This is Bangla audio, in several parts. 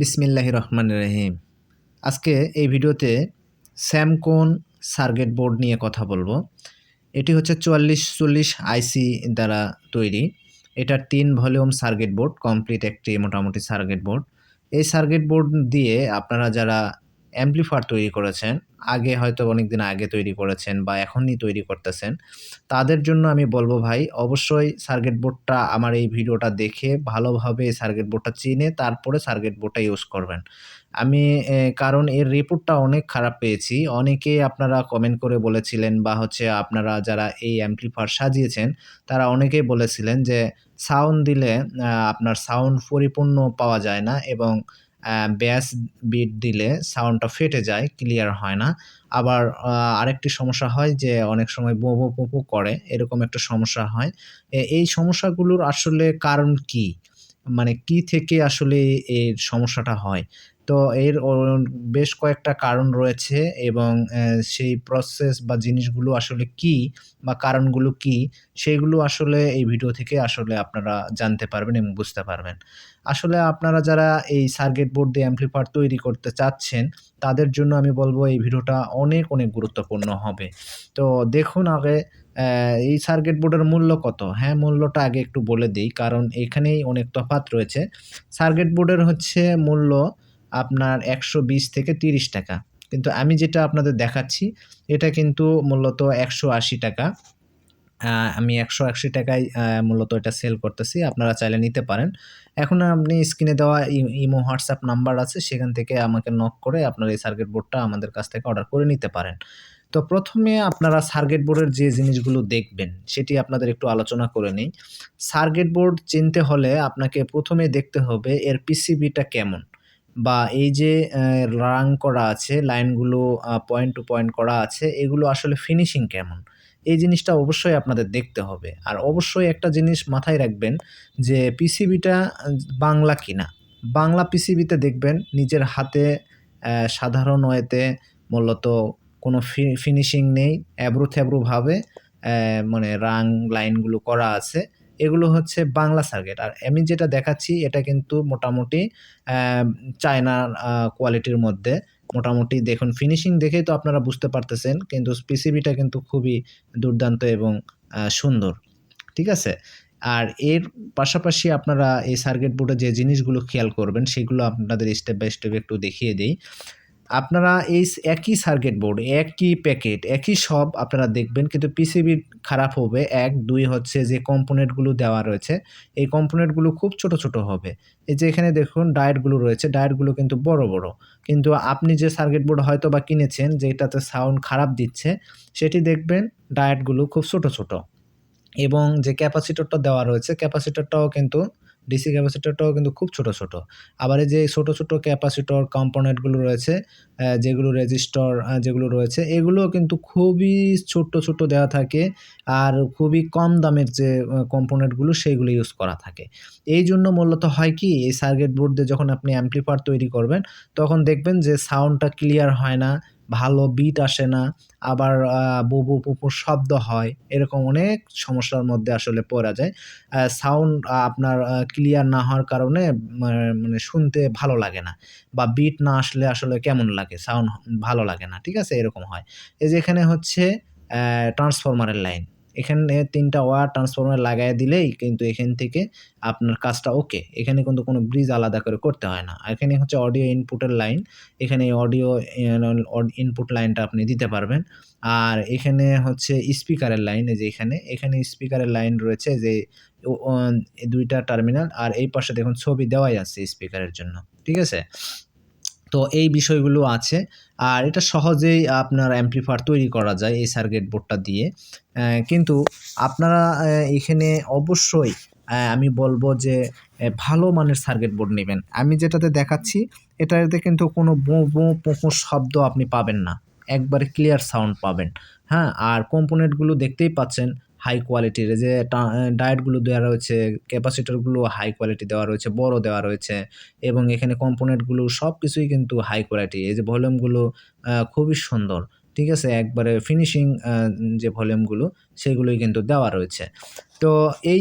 বিসমিল্লাহ রহমান রহিম। আজকে এই ভিডিওতে স্যামকোন সার্গেট বোর্ড নিয়ে কথা বলব। এটি হচ্ছে চুয়াল্লিশ চল্লিশ আইসি দ্বারা তৈরি। এটার তিন ভলিউম সার্গেট বোর্ড, কমপ্লিট একটি মোটামুটি সার্গেট বোর্ড। এই সার্গেট বোর্ড দিয়ে আপনারা যারা অ্যাম্পলিফায়ার তৈরি করেছেন, আগে হয়তো অনেক দিন আগে তৈরি করেছেন বা এখনই তৈরি করতেছেন। তাদের জন্য আমি বলব ভাই, অবশ্যই সার্কিট বোর্ডটা আমার এই ভিডিওটা দেখে ভালোভাবে সার্কিট বোর্ডটা চিনে তারপরে সার্কিট বোর্ডটা ইউজ করবেন। আমি কারণ এর রিপোর্টটা অনেক খারাপ পেয়েছি। অনেকে আপনারা কমেন্ট করে বলেছিলেন বা হচ্ছে আপনারা যারা এই অ্যাম্পলিফায়ার সাজিয়েছেন, তারা অনেকেই বলেছিলেন যে সাউন্ড দিলে আপনার সাউন্ড পরিপূর্ণ পাওয়া যায় না এবং ব্যাস বিট দিলে সাউন্ডটা ফেটে যায় ক্লিয়ার হয় না। আবার আরেকটি সমস্যা হয় যে, অনেক সময় বো বো পোপো করে, এরকম একটা সমস্যা হয়। এই সমস্যাগুলোর আসলে কারণ কি? মানে কি থেকে আসলে এই সমস্যাটা হয়? তো এর বেশ কয়েকটা কারণ রয়েছে এবং সেই প্রসেস বা জিনিসগুলো আসলে কি বা কারণগুলো কি, সেগুলো আসলে এই ভিডিও থেকে আসলে আপনারা জানতে পারবেন এবং বুঝতে পারবেন। আসলে আপনারা যারা এই সার্কিট বোর্ড দিয়ে অ্যাম্পলিফায়ার তৈরি করতে চাচ্ছেন, তাদের জন্য আমি বলব এই ভিডিওটা অনেক অনেক গুরুত্বপূর্ণ হবে। তো দেখুন আগে এই সার্কিট বোর্ডের মূল্য কত? হ্যাঁ মূল্যটা আগে একটু বলে দিই, কারণ এখানেই অনেক তফাত রয়েছে। সার্কিট বোর্ডের হচ্ছে মূল্য আপনার একশো বিশ থেকে তিরিশ টাকা। কিন্তু আমি যেটা আপনাদের দেখাচ্ছি, এটা কিন্তু মূলত একশো আশি টাকা। আমি একশো আশি টাকায় মূলত এটা সেল করতেছি, আপনারা চাইলে নিতে পারেন। এখন আপনি স্ক্রিনে দেওয়া ইমো হোয়াটসঅ্যাপ নাম্বার আছে, সেখান থেকে আমাকে নক করে আপনার এই সার্কিট বোর্ডটা আমাদের কাছ থেকে অর্ডার করে নিতে পারেন। তো প্রথমে আপনারা সার্কিট বোর্ডের যে জিনিসগুলো দেখবেন, সেটি আপনাদের একটু আলোচনা করে নিই। সার্কিট বোর্ড চিনতে হলে আপনাকে প্রথমে দেখতে হবে এর পিসিবিটা কেমন। বা এই যে রাং করা আছে লাইনগুলো পয়েন্ট টু পয়েন্ট করা আছে, এগুলো আসলে ফিনিশিং কেমন? এই জিনিসটা অবশ্যই আপনাদের দেখতে হবে। আর অবশ্যই একটা জিনিস মাথায় রাখবেন যে পিসিবিটা বাংলা কিনা? বাংলা পিসিবিতে দেখবেন নিজের হাতে সাধারণ ওয়েতে মূলত কোনো ফিনিশিং নেই। অ্যাব্রু থ্যাব্রুভাবে মানে রাং লাইনগুলো করা আছে। এগুলো হচ্ছে বাংলা সার্কিট আর আমি যেটা দেখাচ্ছি, এটা কিন্তু মোটামুটি চায়নার কোয়ালিটির মধ্যে। মোটামুটি দেখুন ফিনিশিং দেখেই তো আপনারা বুঝতে পারতেছেন, কিন্তু পিসিবিটা কিন্তু খুবই দুর্দান্ত এবং সুন্দর। ঠিক আছে? আর এর পাশাপাশি আপনারা এই সার্কিট বোর্ডে যে জিনিসগুলো খেয়াল করবেন, সেগুলো আপনাদের স্টেপ বাই স্টেপ একটু দেখিয়ে দিই। আপনারা এই একই সার্কিট বোর্ড একই প্যাকেট একই সব আপনারা দেখবেন, কিন্তু পিসিবি খারাপ হবে। এক, দুই হচ্ছে যে কম্পোনেন্টগুলো দেওয়া রয়েছে, এই কম্পোনেন্টগুলো খুব ছোট ছোট হবে। এই যে এখানে দেখুন ডায়েটগুলো রয়েছে ডায়েটগুলো কিন্তু বড় বড়। কিন্তু আপনি যে সার্কিট বোর্ড হয়তো বা কিনেছেন, যেটাতে সাউন্ড খারাপ দিচ্ছে, সেটি দেখবেন ডায়েটগুলো খুব ছোট ছোট। এবং যে ক্যাপাসিটরটা দেওয়া রয়েছে ক্যাপাসিটরটাও কিন্তু ডিসি ক্যাপাসিটরটাও কিন্তু খুব ছোট ছোট। আবার এই যে ছোট ছোট ক্যাপাসিটর, কম্পোনেন্টগুলো রয়েছে যেগুলো রেজিস্টর যেগুলো রয়েছে এগুলো কিন্তু খুবই ছোট্ট ছোট্ট দেওয়া থাকে আর খুবই কম দামের যে কম্পোনেন্টগুলো সেইগুলো ইউজ করা থাকে। এই জন্য মূলত হয় কি, এই সার্কিট বোর্ড দিয়ে যখন আপনি অ্যাম্পলিফায়ার তৈরি করবেন, তখন দেখবেন যে সাউন্ডটা ক্লিয়ার হয় না ভালো বিট আসে না, আবার বুবু পুপুর শব্দ হয়, এরকম অনেক সমস্যার মধ্যে আসলে পড়া যায়। সাউন্ড আপনার ক্লিয়ার না হওয়ার কারণে মানে শুনতে ভালো লাগে না বা বিট না আসলে আসলে কেমন লাগে সাউন্ড ভালো লাগে না, ঠিক আছে? এরকম হয়। এই যে এখানে হচ্ছে ট্রান্সফরমারের লাইন এখানে তিনটা ওয়ার ট্রান্সফরমার লাগাই দিলেই কিন্তু এখান থেকে আপনার কাজটা ওকে। এখানে কিন্তু কোনো ব্রিজ আলাদা করে করতে হয় না। এখানে হচ্ছে অডিও ইনপুটের লাইন এখানে অডিও ইনপুট লাইনটা আপনি দিতে পারবেন। আর এখানে হচ্ছে স্পিকারের লাইন যে এখানে। এখানে স্পিকারের লাইন রয়েছে যে দুইটা টার্মিনাল আর এই পাশে দেখুন ছবি দেওয়াই আছে স্পিকারের জন্য। ঠিক আছে? তো এই বিষয়গুলো আছে। আর এটা সহজেই আপনার অ্যাম্পলিফায়ার তৈরি করা যায় এই সার্কিট বোর্ডটা দিয়ে। কিন্তু আপনারা এখানে অবশ্যই আমি বলব যে ভালো মানের সার্কিট বোর্ড নেবেন। আমি যেটাতে দেখাচ্ছি, এটাতে কিন্তু কোনো বো বো, পোঁকো শব্দ আপনি পাবেন না। একবারে ক্লিয়ার সাউন্ড পাবেন। হ্যাঁ আর কম্পোনেন্টগুলো দেখতেই পাচ্ছেন হাই কোয়ালিটির যে ডায়েটগুলো দেওয়া রয়েছে ক্যাপাসিটারগুলো হাই কোয়ালিটি দেওয়া রয়েছে, বড় দেওয়া রয়েছে, এবং এখানে কম্পোনেন্টগুলো সব কিছুই কিন্তু হাই কোয়ালিটি এই যে ভলিউমগুলো খুবই সুন্দর। ঠিক আছে? একবারে ফিনিশিং যে ভলিউমগুলো সেগুলোই কিন্তু দেওয়া রয়েছে। তো এই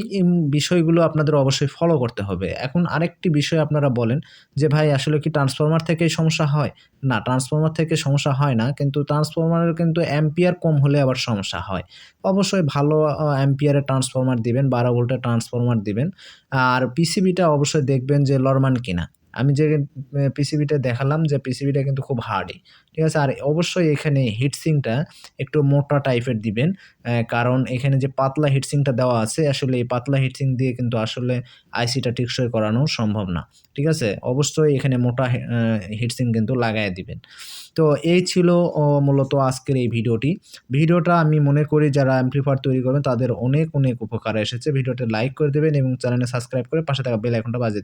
বিষয়গুলো আপনাদের অবশ্যই ফলো করতে হবে। এখন আরেকটি বিষয় আপনারা বলেন যে, ভাই, আসলে কি ট্রান্সফরমার থেকেই সমস্যা হয়? না ট্রান্সফরমার থেকে সমস্যা হয় না, কিন্তু ট্রান্সফরমারের কিন্তু অ্যাম্পিয়ার কম হলে আবার সমস্যা হয়। অবশ্যই ভালো অ্যাম্পিয়ারের ট্রান্সফরমার দিবেন, বারো ভোল্টের ট্রান্সফরমার দিবেন। আর পিসিবিটা অবশ্যই দেখবেন যে লরমান কিনা। আমি যে পিসিবিটা দেখালাম যে পিসিবিটা কিন্তু খুব হার্ডই ঠিক আছে? আর অবশ্যই এখানে হিটসিংটা একটু মোটা টাইপের দিবেন কারণ এখানে যে পাতলা হিটসিংটা দেওয়া আছে, আসলে এই পাতলা হিটসিং দিয়ে কিন্তু আসলে আইসিটা টেকসই করানো সম্ভব না, ঠিক আছে? অবশ্যই এখানে মোটা হিটসিং কিন্তু লাগাই দিবেন। তো এই ছিল মূলত আজকের এই ভিডিওটি। ভিডিওটা আমি মনে করি যারা অ্যাম্প্লিফায়ার তৈরি করবেন, তাদের অনেক অনেক উপকার এসেছে। ভিডিওটা লাইক করে দেবেন এবং চ্যানেলে সাবস্ক্রাইব করে পাশে থাকা বেল আইকনটা দিবেন।